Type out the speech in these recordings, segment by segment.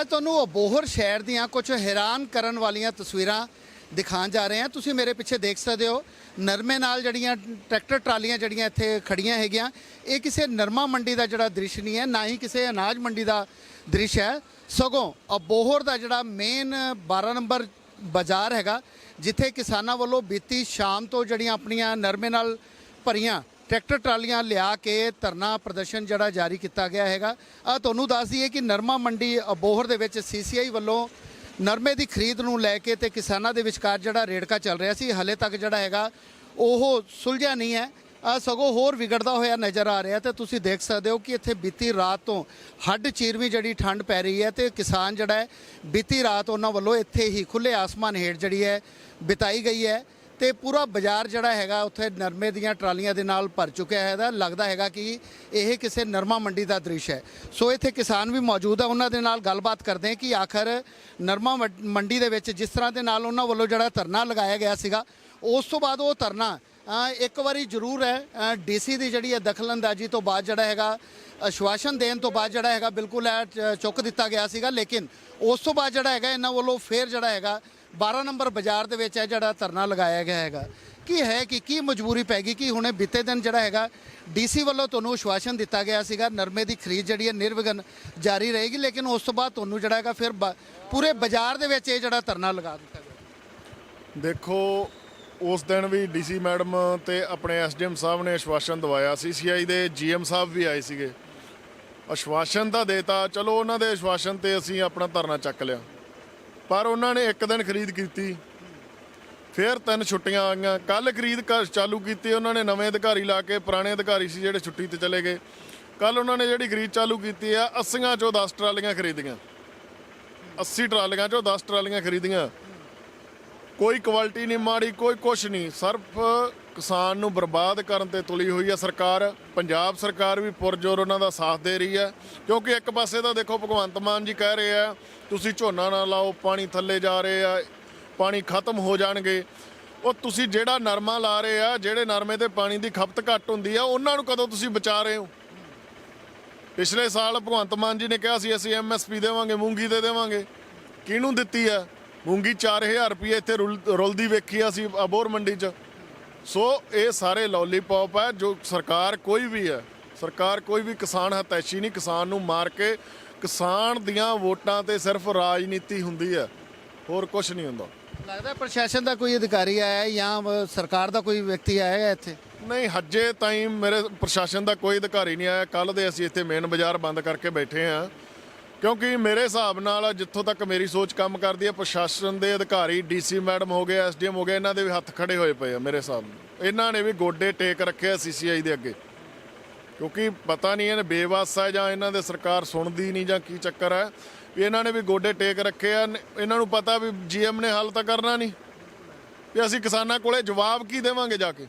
ਅੱਜ ਤੁਹਾਨੂੰ ਅਬੋਹਰ ਸ਼ਹਿਰ ਦੀਆਂ ਕੁਝ ਹੈਰਾਨ ਕਰਨ ਵਾਲੀਆਂ ਤਸਵੀਰਾਂ ਦਿਖਾਉਣ ਜਾ ਰਹੇ ਹਾਂ। ਤੁਸੀਂ ਮੇਰੇ ਪਿੱਛੇ ਦੇਖ ਸਕਦੇ ਹੋ, ਨਰਮੇ ਨਾਲ ਜਿਹੜੀਆਂ ਟਰੈਕਟਰ ਟਰਾਲੀਆਂ ਜਿਹੜੀਆਂ ਇੱਥੇ ਖੜੀਆਂ ਹੈਗੀਆਂ, ਇਹ ਕਿਸੇ ਨਰਮਾ ਮੰਡੀ ਦਾ ਜਿਹੜਾ ਦ੍ਰਿਸ਼ ਨਹੀਂ ਹੈ, ਨਾ ਹੀ ਕਿਸੇ ਅਨਾਜ ਮੰਡੀ ਦਾ ਦ੍ਰਿਸ਼ ਹੈ। ਸਗੋਂ ਅਬੋਹਰ ਦਾ ਜਿਹੜਾ ਮੇਨ 12 ਨੰਬਰ ਬਾਜ਼ਾਰ ਹੈਗਾ, ਜਿੱਥੇ ਕਿਸਾਨਾਂ ਵੱਲੋਂ ਬੀਤੀ ਸ਼ਾਮ ਤੋਂ ਜਿਹੜੀਆਂ ਆਪਣੀਆਂ ਨਰਮੇ ਨਾਲ ਭਰੀਆਂ ਟਰੈਕਟਰ ਟਰਾਲੀਆਂ ਲਿਆ ਕੇ ਧਰਨਾ ਪ੍ਰਦਰਸ਼ਨ ਜਿਹੜਾ ਜਾਰੀ ਕੀਤਾ ਗਿਆ ਹੈਗਾ। ਆ ਤੁਹਾਨੂੰ ਦੱਸ ਦਈਏ ਕਿ ਨਰਮਾ ਮੰਡੀ ਅਬੋਹਰ ਦੇ ਵਿੱਚ ਸੀਸੀਆਈ ਵੱਲੋਂ ਨਰਮੇ ਦੀ ਖਰੀਦ ਨੂੰ ਲੈ ਕੇ ਤੇ ਕਿਸਾਨਾਂ ਦੇ ਵਿਚਕਾਰ ਜਿਹੜਾ ਰੇੜਕਾ ਚੱਲ ਰਿਹਾ ਸੀ, ਹਲੇ ਤੱਕ ਜਿਹੜਾ ਹੈਗਾ ਉਹ ਸੁਲਝਿਆ ਨਹੀਂ ਹੈ। ਆ ਸਗੋਂ ਹੋਰ ਵਿਗੜਦਾ ਹੋਇਆ ਨਜ਼ਰ ਆ ਰਿਹਾ ਤੇ ਤੁਸੀਂ ਦੇਖ ਸਕਦੇ ਹੋ ਕਿ ਇੱਥੇ ਬੀਤੀ ਰਾਤ ਤੋਂ ਹੱਡ ਚੀਰਵੀਂ ਜਿਹੜੀ ਠੰਡ ਪੈ ਰਹੀ ਹੈ ਤੇ ਕਿਸਾਨ ਜਿਹੜਾ ਹੈ ਬੀਤੀ ਰਾਤ ਉਹਨਾਂ ਵੱਲੋਂ ਇੱਥੇ ਹੀ ਖੁੱਲੇ ਆਸਮਾਨ ਹੇਠ ਜਿਹੜੀ ਹੈ ਬਿਤਾਈ ਗਈ ਹੈ। ਤੇ ਪੂਰਾ ਬਾਜ਼ਾਰ ਜਿਹੜਾ ਹੈਗਾ ਉੱਥੇ ਨਰਮੇ ਦੀਆਂ ਟਰਾਲੀਆਂ ਦੇ ਨਾਲ ਭਰ ਚੁੱਕਿਆ ਹੈਗਾ। ਲੱਗਦਾ ਹੈਗਾ ਕਿ ਇਹ ਕਿਸੇ ਨਰਮਾ ਮੰਡੀ ਦਾ ਦ੍ਰਿਸ਼ ਹੈ। ਸੋ ਇੱਥੇ ਕਿਸਾਨ ਵੀ ਮੌਜੂਦ ਹੈ ਉਹਨਾਂ ਦੇ ਨਾਲ ਗੱਲਬਾਤ ਕਰਦੇ ਹਾਂ ਕਿ ਆਖਰ ਨਰਮਾ ਮੰਡ- ਮੰਡੀ ਦੇ ਵਿੱਚ ਜਿਸ ਤਰ੍ਹਾਂ ਦੇ ਨਾਲ ਉਹਨਾਂ ਵੱਲੋਂ ਜਿਹੜਾ ਧਰਨਾ ਲਗਾਇਆ ਗਿਆ ਸੀਗਾ, ਉਸ ਤੋਂ ਬਾਅਦ ਉਹ ਧਰਨਾ ਇੱਕ ਵਾਰੀ ਜ਼ਰੂਰ ਹੈ। ਡੀਸੀ ਦੀ ਜਿਹੜੀ ਹੈ ਦਖਲਅੰਦਾਜ਼ੀ ਤੋਂ ਬਾਅਦ ਜਿਹੜਾ ਹੈਗਾ, ਅਸ਼ਵਾਸਨ ਦੇਣ ਤੋਂ ਬਾਅਦ ਜਿਹੜਾ ਹੈਗਾ, ਬਿਲਕੁਲ ਇਹ ਚੁੱਕ ਦਿੱਤਾ ਗਿਆ ਸੀਗਾ। ਲੇਕਿਨ ਉਸ ਤੋਂ ਬਾਅਦ ਜਿਹੜਾ ਹੈਗਾ, ਇਹਨਾਂ ਵੱਲੋਂ ਫੇਰ ਜਿਹੜਾ ਹੈਗਾ 12 ਨੰਬਰ ਬਾਜ਼ਾਰ ਦੇ ਵਿੱਚ ਇਹ ਜਿਹੜਾ ਧਰਨਾ ਲਗਾਇਆ ਗਿਆ ਹੈਗਾ, ਕੀ ਹੈ ਕਿ ਕੀ ਮਜਬੂਰੀ ਪੈ ਗਈ ਕਿ ਹੁਣੇ ਬੀਤੇ ਦਿਨ ਜਿਹੜਾ ਹੈਗਾ ਡੀਸੀ ਵੱਲੋਂ ਤੁਹਾਨੂੰ ਆਸ਼ਵਾਸਨ ਦਿੱਤਾ ਗਿਆ ਸੀਗਾ, ਨਰਮੇ ਦੀ ਖਰੀਦ ਜਿਹੜੀ ਹੈ ਨਿਰਵਿਘਨ ਜਾਰੀ ਰਹੇਗੀ, ਲੇਕਿਨ ਉਸ ਤੋਂ ਬਾਅਦ ਤੁਹਾਨੂੰ ਜਿਹੜਾ ਹੈਗਾ ਫਿਰ ਬ- ਪੂਰੇ ਬਾਜ਼ਾਰ ਦੇ ਵਿੱਚ ਇਹ ਜਿਹੜਾ ਧਰਨਾ ਲਗਾ ਦਿੱਤਾ ਗਿਆ। ਦੇਖੋ, ਉਸ ਦਿਨ ਵੀ ਡੀਸੀ ਮੈਡਮ ਤੇ ਆਪਣੇ ਐਸਡੀਐਮ ਸਾਹਿਬ ਨੇ ਆਸ਼ਵਾਸਨ ਦਵਾਇਆ ਸੀ ਸੀਸੀਆਈ ਦੇ ਜੀਐਮ ਸਾਹਿਬ ਵੀ ਆਏ ਸੀਗੇ। ਅਸ਼ਵਾਸਨ ਤਾਂ ਦੇਤਾ, ਚਲੋ ਉਹਨਾਂ ਦੇ ਅਸ਼ਵਾਸਨ ਤੇ ਅਸੀਂ ਆਪਣਾ ਧਰਨਾ ਚੱਕ ਲਿਆ। ਪਰ ਉਹਨਾਂ ਨੇ ਇੱਕ ਦਿਨ ਖਰੀਦ ਕੀਤੀ। ਫਿਰ ਤਿੰਨ ਛੁੱਟੀਆਂ ਆਈਆਂ। ਕੱਲ ਖਰੀਦ ਕਰ ਚਾਲੂ ਕੀਤੀ, ਉਹਨਾਂ ਨੇ ਨਵੇਂ ਅਧਿਕਾਰੀ ਲਾ ਕੇ, ਪੁਰਾਣੇ ਅਧਿਕਾਰੀ ਸੀ ਜਿਹੜੇ ਛੁੱਟੀ ਤੇ ਚਲੇ ਗਏ। ਕੱਲ ਉਹਨਾਂ ਨੇ ਜਿਹੜੀ ਖਰੀਦ ਚਾਲੂ ਕੀਤੀ ਆ 80 ਚੋਂ 10 ਟਰਾਲੀਆਂ ਖਰੀਦੀਆਂ। 80 ਟਰਾਲੀਆਂ ਚੋਂ 10 ਟਰਾਲੀਆਂ ਖਰੀਦੀਆਂ। ਕੋਈ ਕੁਆਲਿਟੀ ਨਹੀਂ ਮਾੜੀ, ਕੋਈ ਕੁਛ ਨਹੀਂ। ਸਿਰਫ ਕਿਸਾਨ ਨੂੰ ਬਰਬਾਦ ਕਰਨ ਤੇ ਤੁਲੀ ਹੋਈ ਹੈ ਸਰਕਾਰ। ਪੰਜਾਬ ਸਰਕਾਰ ਵੀ ਪੁਰਜੋਰ ਉਹਨਾਂ ਦਾ ਸਾਥ ਦੇ ਰਹੀ ਹੈ ਕਿਉਂਕਿ ਇੱਕ ਪਾਸੇ ਤਾਂ ਦੇਖੋ ਭਗਵੰਤ ਮਾਨ ਜੀ ਕਹਿ ਰਹੇ ਆ, ਤੁਸੀਂ ਝੋਨਾ ਨਾ ਲਾਓ, ਪਾਣੀ ਥੱਲੇ ਜਾ ਰਹੇ ਆ, ਪਾਣੀ ਖਤਮ ਹੋ ਜਾਣਗੇ। ਉਹ ਤੁਸੀਂ ਜਿਹੜਾ ਨਰਮਾ ਲਾ ਰਹੇ ਆ, ਜਿਹੜੇ ਨਰਮੇ ਤੇ ਪਾਣੀ ਦੀ ਖਪਤ ਘੱਟ ਹੁੰਦੀ ਆ, ਉਹਨਾਂ ਨੂੰ ਕਦੋਂ ਤੁਸੀਂ ਬਚਾ ਰਹੇ ਹੋ? ਪਿਛਲੇ ਸਾਲ ਭਗਵੰਤ ਮਾਨ ਜੀ ਨੇ ਕਿਹਾ ਸੀ, ਅਸੀਂ ਐਮਐਸਪੀ ਦੇਵਾਂਗੇ, ਮੂੰਗੀ ਦੇ ਦੇਵਾਂਗੇ। ਕਿਹਨੂੰ ਦਿੱਤੀ ਆ? ਮੂੰਗੀ 4000 ਰੁਪਏ ਇੱਥੇ ਰੁਲ- ਰੁਲਦੀ ਵੇਖੀ ਆ ਅਸੀਂ ਅਬੋਰ ਮੰਡੀ 'ਚ। ਸੋ ਇਹ ਸਾਰੇ ਲੋਲੀਪੌਪ ਹੈ ਜੋ ਸਰਕਾਰ ਕੋਈ ਵੀ ਹੈ ਸਰਕਾਰ ਕੋਈ ਵੀ ਕਿਸਾਨ ਹਤੈਸ਼ੀ ਨਹੀਂ ਕਿਸਾਨ ਨੂੰ ਮਾਰ ਕੇ ਕਿਸਾਨ ਦੀਆਂ ਵੋਟਾਂ ਤੇ ਸਿਰਫ ਰਾਜਨੀਤੀ ਹੁੰਦੀ ਹੈ ਹੋਰ ਕੁਝ ਨਹੀਂ ਹੁੰਦਾ। ਲੱਗਦਾ ਪ੍ਰਸ਼ਾਸਨ ਦਾ ਕੋਈ ਅਧਿਕਾਰੀ ਆਇਆ ਹੈ ਜਾਂ ਸਰਕਾਰ ਦਾ ਕੋਈ ਵਿਅਕਤੀ ਆਇਆ ਹੈ ਇੱਥੇ? ਨਹੀਂ ਹੱਜੇ ਤਾਈਂ ਮੇਰੇ ਪ੍ਰਸ਼ਾਸਨ ਦਾ ਕੋਈ ਅਧਿਕਾਰੀ ਨਹੀਂ ਆਇਆ। ਕੱਲ ਦੇ ਅਸੀਂ ਇੱਥੇ ਮੇਨ ਬਾਜ਼ਾਰ ਬੰਦ ਕਰਕੇ ਬੈਠੇ ਆ ਕਿਉਂਕਿ ਮੇਰੇ ਹਿਸਾਬ ਨਾਲ ਜਿੱਥੋਂ ਤੱਕ ਮੇਰੀ ਸੋਚ ਕੰਮ ਕਰਦੀ ਹੈ, ਪ੍ਰਸ਼ਾਸਨ ਦੇ ਅਧਿਕਾਰੀ, ਡੀਸੀ ਮੈਡਮ ਹੋ ਗਏ, ਐਸਡੀਐਮ ਹੋ ਗਏ, ਇਹਨਾਂ ਦੇ ਵੀ ਹੱਥ ਖੜੇ ਹੋਏ ਪਏ ਆ ਮੇਰੇ ਹਿਸਾਬ ਨਾਲ। ਇਹਨਾਂ ਨੇ ਵੀ ਗੋਡੇ ਟੇਕ ਰੱਖੇ ਆ ਸੀਸੀਆਈ ਦੇ ਅੱਗੇ। ਕਿਉਂਕਿ ਪਤਾ ਨਹੀਂ ਇਹਨੇ ਬੇਵਾਸ ਹੈ ਜਾਂ ਇਹਨਾਂ ਦੇ ਸਰਕਾਰ ਸੁਣਦੀ ਨਹੀਂ ਜਾਂ ਕੀ ਚੱਕਰ ਹੈ। ਵੀ ਇਹਨਾਂ ਨੇ ਵੀ ਗੋਡੇ ਟੇਕ ਰੱਖੇ ਆ, ਇਹਨਾਂ ਨੂੰ ਪਤਾ ਵੀ ਜੀਐਮ ਨੇ ਹੱਲ ਤਾਂ ਕਰਨਾ ਨਹੀਂ। ਵੀ ਅਸੀਂ ਕਿਸਾਨਾਂ ਕੋਲੇ ਜਵਾਬ ਕੀ ਦੇਵਾਂਗੇ ਜਾ ਕੇ?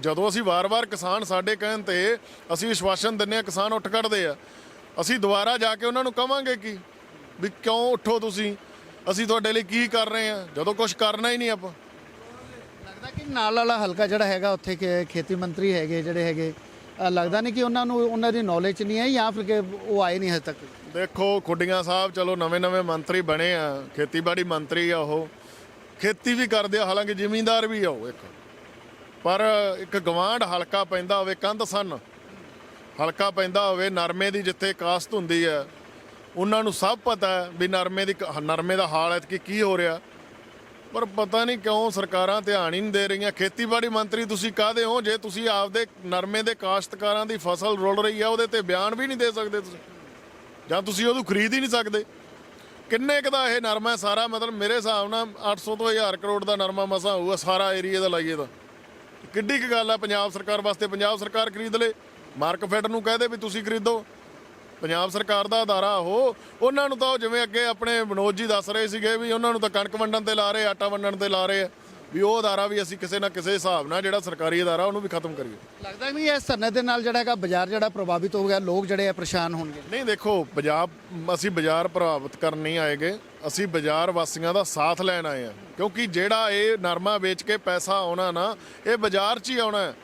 ਜਦੋਂ ਅਸੀਂ ਵਾਰ-ਵਾਰ ਕਿਸਾਨ ਸਾਡੇ ਕਹਿਣ ਤੇ ਅਸੀਂ ਵਿਸ਼ਵਾਸਨ ਦਿੰਨੇ ਆ ਕਿਸਾਨ ਉੱਠ ਖੜਦੇ ਆ। ਅਸੀਂ ਦੁਬਾਰਾ ਜਾ ਕੇ ਉਹਨਾਂ ਨੂੰ ਕਵਾਂਗੇ ਕਿ ਵੀ ਕਿਉਂ ਉੱਠੋ ਤੁਸੀਂ? ਅਸੀਂ ਤੁਹਾਡੇ ਲਈ ਕੀ ਕਰ ਰਹੇ ਆ ਜਦੋਂ ਕੁਝ ਕਰਨਾ ਹੀ ਨਹੀਂ ਆਪਾਂ। ਲੱਗਦਾ ਕਿ ਨਾਲ ਵਾਲਾ ਹਲਕਾ ਜਿਹੜਾ ਹੈਗਾ ਉੱਥੇ ਖੇਤੀ ਮੰਤਰੀ ਹੈਗੇ ਜਿਹੜੇ ਹੈਗੇ ਲੱਗਦਾ ਨਹੀਂ ਕਿ ਉਹਨਾਂ ਨੂੰ ਉਹਨਾਂ ਦੀ ਨੌਲੇਜ ਨਹੀਂ ਹੈ ਜਾਂ ਫਿਰ ਕਿ ਉਹ ਆਏ ਨਹੀਂ ਹਜੇ ਤੱਕ? ਦੇਖੋ ਖੁੱਡੀਆਂ ਸਾਹਿਬ ਚਲੋ ਨਵੇਂ-ਨਵੇਂ ਮੰਤਰੀ ਬਣੇ ਆ ਖੇਤੀਬਾੜੀ ਮੰਤਰੀ ਆ ਉਹ। ਖੇਤੀ ਵੀ ਕਰਦੇ ਆ ਹਾਲਾਂਕਿ ਜ਼ਿਮੀਂਦਾਰ ਵੀ ਆ ਉਹ ਇੱਕ। ਪਰ ਇੱਕ ਗਵਾਂਢ ਹਲਕਾ ਪੈਂਦਾ ਹੋਵੇ ਕੰਧ ਸੰਨ। ਹਲਕਾ ਪੈਂਦਾ ਹੋਵੇ, ਨਰਮੇ ਦੀ ਜਿੱਥੇ ਕਾਸਤ ਹੁੰਦੀ ਹੈ, ਉਹਨਾਂ ਨੂੰ ਸਭ ਪਤਾ ਹੈ ਵੀ ਨਰਮੇ ਦੀ ਕ- ਨਰਮੇ ਦਾ ਹਾਲ ਐਤਕੀ ਕੀ ਹੋ ਰਿਹਾ। ਪਰ ਪਤਾ ਨਹੀਂ ਕਿਉਂ ਸਰਕਾਰਾਂ ਧਿਆਨ ਹੀ ਨਹੀਂ ਦੇ ਰਹੀਆਂ। ਖੇਤੀਬਾੜੀ ਮੰਤਰੀ ਤੁਸੀਂ ਕਾਹਦੇ ਹੋ? ਜੇ ਤੁਸੀਂ ਆਪਦੇ ਨਰਮੇ ਦੇ ਕਾਸ਼ਤਕਾਰਾਂ ਦੀ ਫਸਲ ਰੁਲ ਰਹੀ ਹੈ ਉਹਦੇ ਤੇ ਬਿਆਨ ਵੀ ਨਹੀਂ ਦੇ ਸਕਦੇ ਤੁਸੀਂ। ਜਾਂ ਤੁਸੀਂ ਉਹਨੂੰ ਖਰੀਦ ਹੀ ਨਹੀਂ ਸਕਦੇ। ਕਿੰਨੇ ਕੁ ਦਾ ਇਹ ਨਰਮਾ ਹੈ? ਸਾਰਾ ਮਤਲਬ ਮੇਰੇ ਹਿਸਾਬ ਨਾਲ 800 ਤੋਂ 1000 ਕਰੋੜ ਦਾ ਨਰਮਾ ਮਸਾ ਹੋਊਗਾ, ਸਾਰਾ ਏਰੀਆ ਦਾ ਲਾਈਏ ਤਾਂ। ਕਿੱਡੀ ਕੁ ਗੱਲ ਆ? ਪੰਜਾਬ ਸਰਕਾਰ ਵਾਸਤੇ ਪੰਜਾਬ ਸਰਕਾਰ ਖਰੀਦ ਲੇ। ਮਾਰਕਫੈਡ ਨੂੰ ਕਹਦੇ ਵੀ ਤੁਸੀਂ ਖਰੀਦੋ। ਪੰਜਾਬ ਸਰਕਾਰ ਦਾ ਅਦਾਰਾ ਉਹ। ਉਹਨਾਂ ਨੂੰ ਤਾਂ ਉਹ ਜਿਵੇਂ ਅੱਗੇ ਆਪਣੇ ਮਨੋਜ ਜੀ ਦੱਸ ਰਹੇ ਸੀਗੇ ਵੀ ਉਹਨਾਂ ਨੂੰ ਤਾਂ ਕਣਕ ਵੰਡਣ ਤੇ ਲਾ ਰਹੇ ਆਟਾ ਵੰਡਣ ਤੇ ਲਾ ਰਹੇ ਆ। ਵੀ ਉਹ ਅਦਾਰਾ ਵੀ ਅਸੀਂ ਕਿਸੇ ਨਾ ਕਿਸੇ ਹਿਸਾਬ ਨਾਲ ਜਿਹੜਾ ਸਰਕਾਰੀ ਅਦਾਰਾ ਉਹਨੂੰ ਵੀ ਖਤਮ ਕਰੀਏ। ਲੱਗਦਾ ਵੀ ਇਸ ਧਰਨੇ ਦੇ ਨਾਲ ਜਿਹੜਾ ਹੈਗਾ ਬਾਜ਼ਾਰ ਜਿਹੜਾ ਪ੍ਰਭਾਵਿਤ ਹੋ ਗਿਆ ਲੋਕ ਜਿਹੜੇ ਆ ਪਰੇਸ਼ਾਨ ਹੋਣਗੇ। ਨਹੀਂ ਦੇਖੋ ਪੰਜਾਬ ਅਸੀਂ ਬਾਜ਼ਾਰ ਪ੍ਰਭਾਵਿਤ ਕਰਨ ਨਹੀਂ ਆਏਗੇ। ਅਸੀਂ ਬਾਜ਼ਾਰ ਵਾਸੀਆਂ ਦਾ ਸਾਥ ਲੈਣ ਆਏ ਆ। ਕਿਉਂਕਿ ਜਿਹੜਾ ਇਹ ਨਰਮਾ ਵੇਚ ਕੇ ਪੈਸਾ ਆਉਣਾ ਨਾ ਇਹ ਬਾਜ਼ਾਰ 'ਚ ਹੀ ਆਉਣਾ ਹੈ।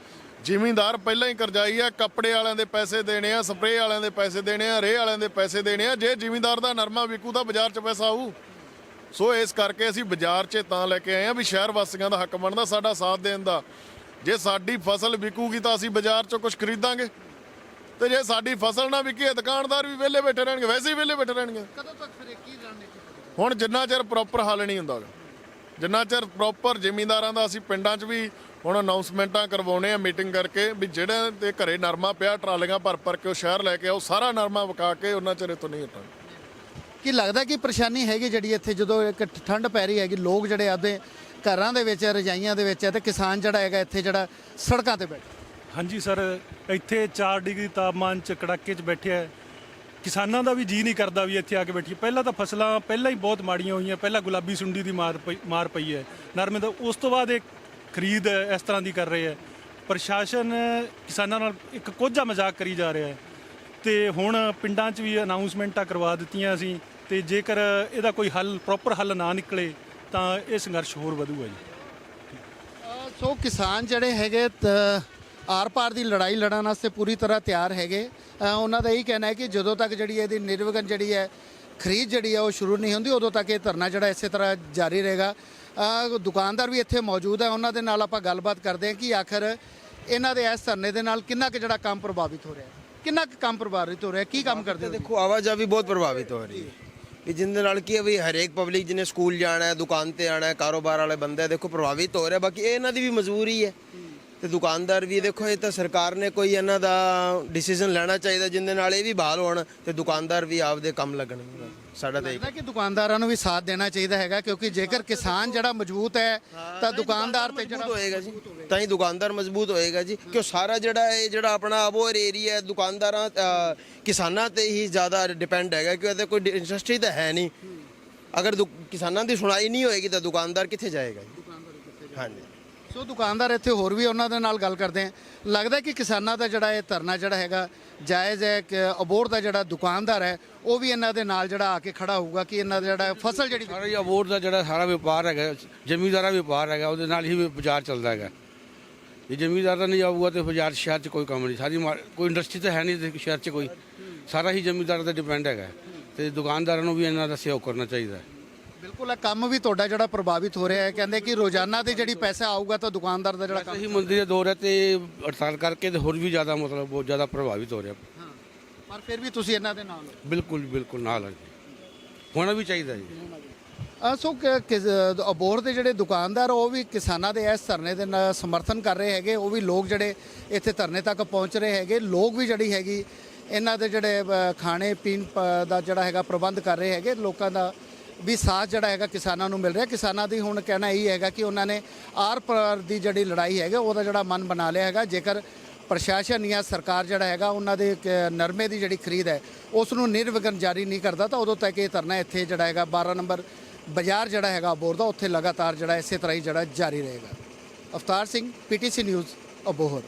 ਜ਼ਿਮੀਂਦਾਰ ਪਹਿਲਾਂ ਹੀ ਕਰਜ਼ਾਈ ਆ ਕੱਪੜੇ ਵਾਲਿਆਂ ਦੇ ਪੈਸੇ ਦੇਣੇ ਆ ਸਪਰੇਅ ਵਾਲਿਆਂ ਦੇ ਪੈਸੇ ਦੇਣੇ ਆ ਰੇਹ ਵਾਲਿਆਂ ਦੇ ਪੈਸੇ ਦੇਣੇ ਆ। ਜੇ ਜ਼ਿਮੀਂਦਾਰ ਦਾ ਨਰਮਾ ਵਿਕੂ ਤਾਂ ਬਾਜ਼ਾਰ 'ਚ ਪੈਸਾ ਆਊ। ਸੋ ਇਸ ਕਰਕੇ ਅਸੀਂ ਬਾਜ਼ਾਰ 'ਚ ਤਾਂ ਲੈ ਕੇ ਆਏ ਆ ਵੀ ਸ਼ਹਿਰ ਵਾਸੀਆਂ ਦਾ ਹੱਕ ਬਣਦਾ ਸਾਡਾ ਸਾਥ ਦੇਣ ਦਾ। ਜੇ ਸਾਡੀ ਫਸਲ ਵਿਕੂਗੀ ਤਾਂ ਅਸੀਂ ਬਾਜ਼ਾਰ 'ਚੋਂ ਕੁਝ ਖਰੀਦਾਂਗੇ। ਤੇ ਜੇ ਸਾਡੀ ਫਸਲ ਨਾ ਵਿਕੀ ਦੁਕਾਨਦਾਰ ਵੀ ਵਿਹਲੇ ਬੈਠੇ ਰਹਿਣਗੇ ਵੈਸੇ ਹੀ ਵਿਹਲੇ ਬੈਠੇ ਰਹਿਣਗੇ। ਕਦੋਂ ਤੱਕ ਫਿਰ ਕੀ ਰਣਨੀਤੀ ਹੁਣ ਜਿੰਨਾ ਚਿਰ ਪ੍ਰੋਪਰ ਹੱਲ ਨਹੀਂ ਹੁੰਦਾ। ਜਿੰਨਾ ਚਿਰ ਪ੍ਰੋਪਰ ਜ਼ਿਮੀਂਦਾਰਾਂ ਦਾ ਅਸੀਂ ਪਿੰਡਾਂ 'ਚ ਵੀ ਹੁਣ ਅਨਾਉਂਸਮੈਂਟਾਂ ਕਰਵਾਉਣੇ ਆ ਮੀਟਿੰਗ ਕਰਕੇ ਵੀ ਜਿਹੜੇ ਦੇ ਘਰੇ ਨਰਮਾ ਪਿਆ ਟਰਾਲੀਆਂ ਭਰ ਭਰ ਕੇ ਉਹ ਸ਼ਹਿਰ ਲੈ ਕੇ ਆਓ ਸਾਰਾ ਨਰਮਾ ਵਿਕਾ ਕੇ ਉਹਨਾਂ ਚਿਰ ਇੱਥੋਂ ਨਹੀਂ ਹਟਾਂਗੇ ਕੀ ਲੱਗਦਾ ਕਿ ਪਰੇਸ਼ਾਨੀ ਹੈਗੀ ਜਿਹੜੀ ਇੱਥੇ ਜਦੋਂ ਇੱਕ ਠੰਡ ਪੈ ਰਹੀ ਹੈਗੀ ਲੋਕ ਜਿਹੜੇ ਆਪਦੇ ਘਰਾਂ ਦੇ ਵਿੱਚ ਰਜਾਈਆਂ ਦੇ ਵਿੱਚ ਹੈ ਤੇ ਕਿਸਾਨ ਜਿਹੜਾ ਹੈਗਾ ਇੱਥੇ ਜਿਹੜਾ ਸੜਕਾਂ ਤੇ ਬੈਠਾ ਹਾਂਜੀ ਸਰ ਇੱਥੇ 4 ਡਿਗਰੀ ਤਾਪਮਾਨ ਚ ਕੜਾਕੇ ਚ ਬੈਠਿਆ ਹੈ। ਕਿਸਾਨਾਂ ਦਾ ਵੀ ਜੀ ਨਹੀਂ ਕਰਦਾ ਵੀ ਇੱਥੇ ਆ ਕੇ ਬੈਠੀਏ। ਪਹਿਲਾਂ ਤਾਂ ਫਸਲਾਂ ਪਹਿਲਾਂ ਹੀ ਬਹੁਤ ਮਾੜੀਆਂ ਹੋਈਆਂ, ਪਹਿਲਾਂ ਗੁਲਾਬੀ ਸੁੰਡੀ ਦੀ ਮਾਰ ਪਈ ਮਾਰ ਪਈ ਹੈ। ਨਰਮੇ ਦਾ ਉਸ ਤੋਂ ਬਾਅਦ ਇਹ ਖਰੀਦ ਇਸ ਤਰ੍ਹਾਂ ਦੀ ਕਰ ਰਹੇ ਹੈ। ਪ੍ਰਸ਼ਾਸਨ ਕਿਸਾਨਾਂ ਨਾਲ ਇੱਕ ਕੋਝਾ ਮਜ਼ਾਕ ਕਰੀ ਜਾ ਰਿਹਾ ਹੈ। ਤੇ ਹੁਣ ਪਿੰਡਾਂ 'ਚ ਵੀ ਅਨਾਉਂਸਮੈਂਟਾਂ ਕਰਵਾ ਦਿੱਤੀਆਂ ਅਸੀਂ ਤੇ ਜੇਕਰ ਇਹਦਾ ਕੋਈ ਹੱਲ, ਪ੍ਰੋਪਰ ਹੱਲ ਨਾ ਨਿਕਲੇ, ਤਾਂ ਇਹ ਸੰਘਰਸ਼ ਹੋਰ ਵਧੂਗਾ ਜੀ। ਸੋ ਕਿਸਾਨ ਜਿਹੜੇ ਹੈਗੇ ਤ- ਆਰ-ਪਾਰ ਦੀ ਲੜਾਈ ਲੜਨ ਵਾਸਤੇ ਪੂਰੀ ਤਰ੍ਹਾਂ ਤਿਆਰ ਹੈਗੇ। ਉਹਨਾਂ ਦਾ ਇਹੀ ਕਹਿਣਾ ਹੈ ਕਿ ਜਦੋਂ ਤੱਕ ਜਿਹੜੀ ਇਹਦੀ ਨਿਰਵਿਘਨ ਜਿਹੜੀ ਹੈ ਖਰੀਦ ਜਿਹੜੀ ਹੈ ਉਹ ਸ਼ੁਰੂ ਨਹੀਂ ਹੁੰਦੀ, ਉਦੋਂ ਤੱਕ ਇਹ ਧਰਨਾ ਜਿਹੜਾ ਇਸੇ ਤਰ੍ਹਾਂ ਜਾਰੀ ਰਹੇਗਾ। ਦੁਕਾਨਦਾਰ ਵੀ ਇੱਥੇ ਮੌਜੂਦ ਹੈ, ਉਹਨਾਂ ਦੇ ਨਾਲ ਆਪਾਂ ਗੱਲਬਾਤ ਕਰਦੇ ਹਾਂ ਕਿ ਆਖਰ ਇਹਨਾਂ ਦੇ ਇਸ ਧਰਨੇ ਦੇ ਨਾਲ ਕਿੰਨਾ ਕੁ ਜਿਹੜਾ ਕੰਮ ਪ੍ਰਭਾਵਿਤ ਹੋ ਰਿਹਾ ਹੈ? ਕਿੰਨਾ ਕੁ ਕੰਮ ਪ੍ਰਭਾਵਿਤ ਹੋ ਰਿਹਾ ਕੀ ਕੰਮ ਕਰਦੇ ਹੋ ਦੇਖੋ, ਆਵਾਜਾਈ ਬਹੁਤ ਪ੍ਰਭਾਵਿਤ ਹੋ ਰਹੀ ਹੈ। ਕਿ ਜਿੰਦੇ ਨਾਲ ਕੀ ਹੈ ਵੀ ਹਰੇਕ ਪਬਲਿਕ ਜਿਹਨੇ ਸਕੂਲ ਜਾਣਾ ਹੈ, ਦੁਕਾਨ ਤੇ ਆਣਾ ਹੈ, ਕਾਰੋਬਾਰ ਵਾਲੇ ਬੰਦੇ ਦੇਖੋ ਪ੍ਰਭਾਵਿਤ ਹੋ ਰਿਹਾ, ਬਾਕੀ ਇਹ ਇਹਨਾਂ ਦੀ ਵੀ ਮਜਬੂਰੀ ਹੈ। ਤੇ ਦੁਕਾਨਦਾਰ ਵੀ ਦੇਖੋ ਇਹ ਤਾਂ ਸਰਕਾਰ ਨੇ ਕੋਈ ਇਹਨਾਂ ਦਾ ਡਿਸੀਜਨ ਲੈਣਾ ਚਾਹੀਦਾ ਜਿੰਦੇ ਨਾਲ ਇਹ ਵੀ ਬਹਾਲ ਹੋਣ ਤੇ ਦੁਕਾਨਦਾਰ ਵੀ ਆਪਦੇ ਕੰਮ ਲੱਗਣ। ਸਾਡਾ ਤਾਂ ਇਹ ਲੱਗਦਾ ਕਿ ਦੁਕਾਨਦਾਰਾਂ ਨੂੰ ਵੀ ਸਾਥ ਦੇਣਾ ਚਾਹੀਦਾ ਹੈਗਾ ਕਿਉਂਕਿ ਜੇਕਰ ਕਿਸਾਨ ਜਿਹੜਾ ਮਜ਼ਬੂਤ ਹੈ ਤਾਂ ਦੁਕਾਨਦਾਰ ਤੇ ਜਿਹੜਾ ਹੋਏਗਾ ਜੀ। ਤਾਂ ਹੀ ਦੁਕਾਨਦਾਰ ਮਜ਼ਬੂਤ ਹੋਏਗਾ ਜੀ ਕਿਉਂ ਸਾਰਾ ਜਿਹੜਾ ਇਹ ਜਿਹੜਾ ਆਪਣਾ ਅਬੋਰ ਏਰੀਆ ਹੈ ਦੁਕਾਨਦਾਰਾਂ ਅ, ਕਿਸਾਨਾਂ ਤੇ ਹੀ ਜ਼ਿਆਦਾ ਡਿਪੈਂਡ ਹੈਗਾ ਕਿਉਂ ਇਹਦੇ ਕੋਈ ਇੰਡਸਟਰੀ ਤਾਂ ਹੈ ਨਹੀਂ। ਅਗਰ ਦੁ- ਕਿਸਾਨਾਂ ਦੀ ਸੁਣਾਈ ਨਹੀਂ ਹੋਏਗੀ ਤਾਂ ਦੁਕਾਨਦਾਰ ਕਿੱਥੇ ਜਾਏਗਾ ਜੀ? ਹਾਂਜੀ। ਸੋ ਦੁਕਾਨਦਾਰ ਇੱਥੇ ਹੋਰ ਵੀ ਉਹਨਾਂ ਦੇ ਨਾਲ ਗੱਲ ਕਰਦੇ ਆ। ਲੱਗਦਾ ਕਿ ਕਿਸਾਨਾਂ ਦਾ ਜਿਹੜਾ ਇਹ ਧਰਨਾ ਜਿਹੜਾ ਹੈਗਾ, ਜਾਇਜ਼ ਹੈ ਕਿ ਅਬੋਰ ਦਾ ਜਿਹੜਾ ਦੁਕਾਨਦਾਰ ਹੈ, ਉਹ ਵੀ ਇਹਨਾਂ ਦੇ ਨਾਲ ਜਿਹੜਾ ਆ ਕੇ ਖੜਾ ਹੋਊਗਾ ਕਿ ਇਹਨਾਂ ਦਾ ਜਿਹੜਾ ਫਸਲ ਜਿਹੜੀ ਸਾਰਾ ਹੀ ਅਬੋਰ ਦਾ ਜਿਹੜਾ ਸਾਰਾ ਵਪਾਰ ਹੈਗਾ, ਜ਼ਮੀਂਦਾਰਾਂ ਵਪਾਰ ਹੈਗਾ, ਉਹਦੇ ਨਾਲ ਹੀ ਬਾਜ਼ਾਰ ਚੱਲਦਾ ਹੈਗਾ। ਜੇ ਜ਼ਮੀਂਦਾਰ ਦਾ ਨਹੀਂ ਆਊਗਾ ਤੇ ਬਾਜ਼ਾਰ ਸ਼ਹਿਰ 'ਚ ਕੋਈ ਕੰਮ ਨਹੀਂ, ਸਾਰੀ ਮਾ- ਕੋਈ ਇੰਡਸਟਰੀ ਤਾਂ ਹੈ ਨਹੀਂ ਸ਼ਹਿਰ 'ਚ ਕੋਈ। ਸਾਰਾ ਹੀ ਜ਼ਮੀਂਦਾਰ ਤੇ ਡਿਪੈਂਡ ਹੈਗਾ। ਤੇ ਦੁਕਾਨਦਾਰਾਂ ਨੂੰ ਵੀ ਇਹਨਾਂ ਦਾ ਸਹਿਯੋਗ ਕਰਨਾ ਚਾਹੀਦਾ। ਹੈ ਬਿਲਕੁਲ ਇਹ ਕੰਮ ਵੀ ਤੁਹਾਡਾ ਜਿਹੜਾ ਪ੍ਰਭਾਵਿਤ ਹੋ ਰਿਹਾ ਹੈ। ਕਹਿੰਦੇ ਕਿ ਰੋਜ਼ਾਨਾ ਦੀ ਜਿਹੜੀ ਪੈਸਾ ਆਊਗਾ ਤਾਂ ਦੁਕਾਨਦਾਰ ਦਾ ਜਿਹੜਾ ਕੰਮ ਸਹੀ ਮੰਦੀ ਦੇ ਦੌਰ ਹੈ ਤੇ ਹੜਤਾਲ ਕਰਕੇ ਤੇ ਹੋਰ ਵੀ ਜ਼ਿਆਦਾ ਮਤਲਬ ਬਹੁਤ ਜ਼ਿਆਦਾ ਪ੍ਰਭਾਵਿਤ ਹੋ ਰਿਹਾ। ਹਾਂ ਪਰ ਫਿਰ ਵੀ ਤੁਸੀਂ ਇਹਨਾਂ ਦੇ ਨਾਲ ਹੋ। ਬਿਲਕੁਲ ਬਿਲਕੁਲ ਨਾਲ ਹੈ ਹੋਣਾ ਵੀ ਚਾਹੀਦਾ ਜੀ। ਅ, ਸੋ ਕ- ਕਿਸ- ਅਬੋਰ ਦੇ ਜਿਹੜੇ ਦੁਕਾਨਦਾਰ ਉਹ ਵੀ ਕਿਸਾਨਾਂ ਦੇ ਇਸ ਧਰਨੇ ਦੇ ਨਾਲ ਸਮਰਥਨ ਕਰ ਰਹੇ ਹੈਗੇ। ਉਹ ਵੀ ਲੋਕ ਜਿਹੜੇ ਇੱਥੇ ਧਰਨੇ ਤੱਕ ਪਹੁੰਚ ਰਹੇ ਹੈਗੇ। ਲੋਕ ਵੀ ਜਿਹੜੀ ਹੈਗੀ ਇਹਨਾਂ ਦੇ ਜਿਹੜੇ ਅ, ਖਾਣੇ ਪੀਣ ਪ- ਦਾ ਜਿਹੜਾ ਹੈਗਾ ਪ੍ਰਬੰਧ ਕਰ ਰਹੇ ਹੈਗੇ। ਲੋਕਾਂ ਦਾ ਵੀ ਸਾਥ ਜਿਹੜਾ ਹੈਗਾ ਕਿਸਾਨਾਂ ਨੂੰ ਮਿਲ ਰਿਹਾ। ਕਿਸਾਨਾਂ ਦੀ ਹੁਣ ਕਹਿਣਾ ਇਹ ਹੈਗਾ ਕਿ ਉਹਨਾਂ ਨੇ ਆਰ ਪਾਰ ਦੀ ਜਿਹੜੀ ਲੜਾਈ ਹੈਗਾ, ਉਹਦਾ ਜਿਹੜਾ ਮਨ ਬਣਾ ਲਿਆ ਹੈਗਾ। ਜੇਕਰ ਪ੍ਰਸ਼ਾਸਨ ਜਾਂ ਸਰਕਾਰ ਜਿਹੜਾ ਹੈਗਾ, ਉਹਨਾਂ ਦੇ ਕ- ਨਰਮੇ ਦੀ ਜਿਹੜੀ ਖਰੀਦ ਹੈ ਉਸ ਨੂੰ ਨਿਰਵਿਘਨ ਜਾਰੀ ਨਹੀਂ ਕਰਦਾ, ਤਾਂ ਉਦੋਂ ਤੱਕ ਇਹ ਧਰਨਾ ਇੱਥੇ ਜਿਹੜਾ ਹੈਗਾ 12 ਨੰਬਰ ਬਾਜ਼ਾਰ ਜਿਹੜਾ ਹੈਗਾ ਅਬੋਹਰ ਦਾ, ਉੱਥੇ ਲਗਾਤਾਰ ਜਿਹੜਾ ਇਸੇ ਤਰ੍ਹਾਂ ਹੀ ਜਿਹੜਾ ਜਾਰੀ ਰਹੇਗਾ। Avtar Singh, PTC news, Abohar.